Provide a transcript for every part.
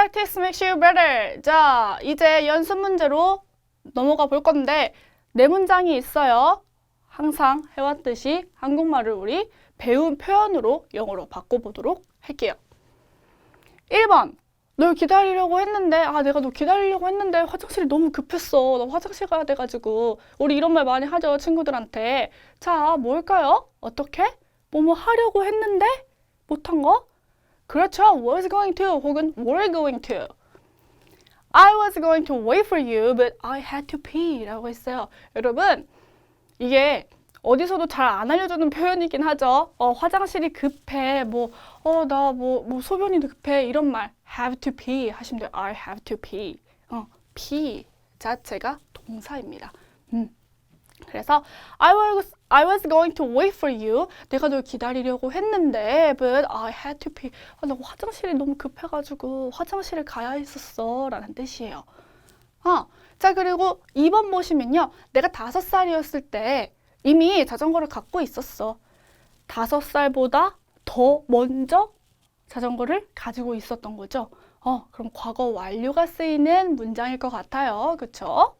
practice makes you better. 자, 이제 연습 문제로 넘어가 볼 건데 네 문장이 있어요. 항상 해왔듯이 한국말을 우리 배운 표현으로 영어로 바꿔보도록 할게요. 1번. 널 기다리려고 했는데 아 내가 너 기다리려고 했는데 화장실이 너무 급했어. 나 화장실 가야 돼가지고 우리 이런 말 많이 하죠 친구들한테. 자 뭘까요? 어떻게? 뭐뭐 하려고 했는데 못한 거? 그렇죠. was going to 혹은 were going to. I was going to wait for you, but I had to pee 라고 했어요. 여러분, 이게 어디서도 잘 안 알려주는 표현이긴 하죠. 어, 화장실이 급해, 뭐, 어, 나 뭐, 뭐 소변이 급해, 이런 말. have to pee 하시면 돼요. I have to pee. 어, pee 자체가 동사입니다. 음. 그래서 I was I was going to wait for you. 내가 널 기다리려고 했는데, but I had to pee. 아, 나 화장실이 너무 급해가지고 화장실에 가야 했었어라는 뜻이에요. 어, 자 그리고 2번 보시면요, 내가 다섯 살이었을 때 이미 자전거를 갖고 있었어. 다섯 살보다 더 먼저 자전거를 가지고 있었던 거죠. 어, 그럼 과거 완료가 쓰이는 문장일 것 같아요. 그쵸?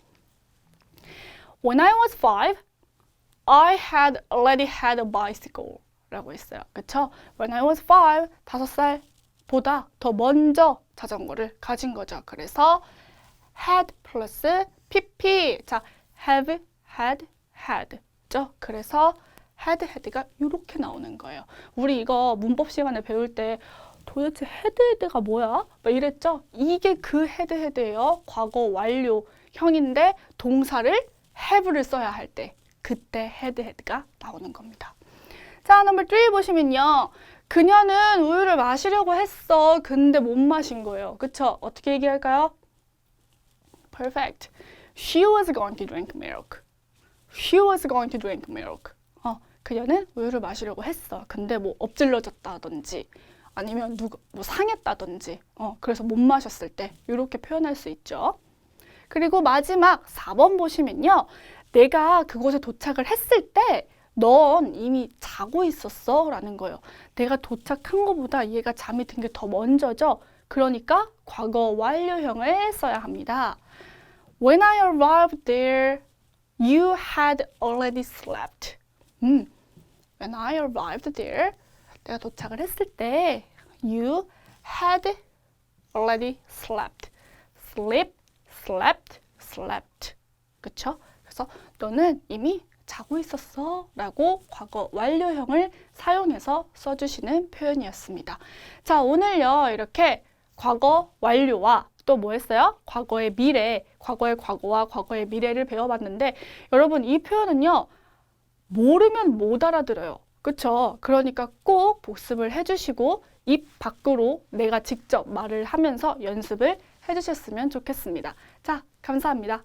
When I was five, I had already had a bicycle 라고 했어요. 그쵸? When I was five, 다섯 살 보다 더 먼저 자전거를 가진 거죠. 그래서 had 플러스 pp. 자, have, had, had. 죠? 그래서 had, had가 이렇게 나오는 거예요. 우리 이거 문법 시간에 배울 때 도대체 had, had가 뭐야? 막 이랬죠? 이게 그 had, had예요. 과거 완료형인데 동사를 have를 써야 할 때 그때 had, had가 나오는 겁니다. 자, 넘버 3 보시면요. 그녀는 우유를 마시려고 했어. 근데 못 마신 거예요. 그쵸? 어떻게 얘기할까요? Perfect. She was going to drink milk. She was going to drink milk. 어, 그녀는 우유를 마시려고 했어. 근데 뭐 엎질러졌다든지 아니면 누가 뭐 상했다든지 어, 그래서 못 마셨을 때 이렇게 표현할 수 있죠. 그리고 마지막 4번 보시면요. 내가 그곳에 도착을 했을 때 넌 이미 자고 있었어 라는 거예요. 내가 도착한 것보다 얘가 잠이 든 게 더 먼저죠. 그러니까 과거 완료형을 써야 합니다. When I arrived there, you had already slept. 음, when I arrived there, 내가 도착을 했을 때 you had already slept. sleep, slept, slept. 그쵸? 그래서 너는 이미 자고 있었어 라고 과거 완료형을 사용해서 써주시는 표현이었습니다. 자, 오늘요, 이렇게 과거 완료와 또 뭐 했어요? 과거의 미래, 과거의 과거와 과거의 미래를 배워봤는데 여러분 이 표현은요, 모르면 못 알아들어요. 그쵸? 그러니까 꼭 복습을 해주시고 입 밖으로 내가 직접 말을 하면서 연습을 해주셨으면 좋겠습니다. 자, 감사합니다.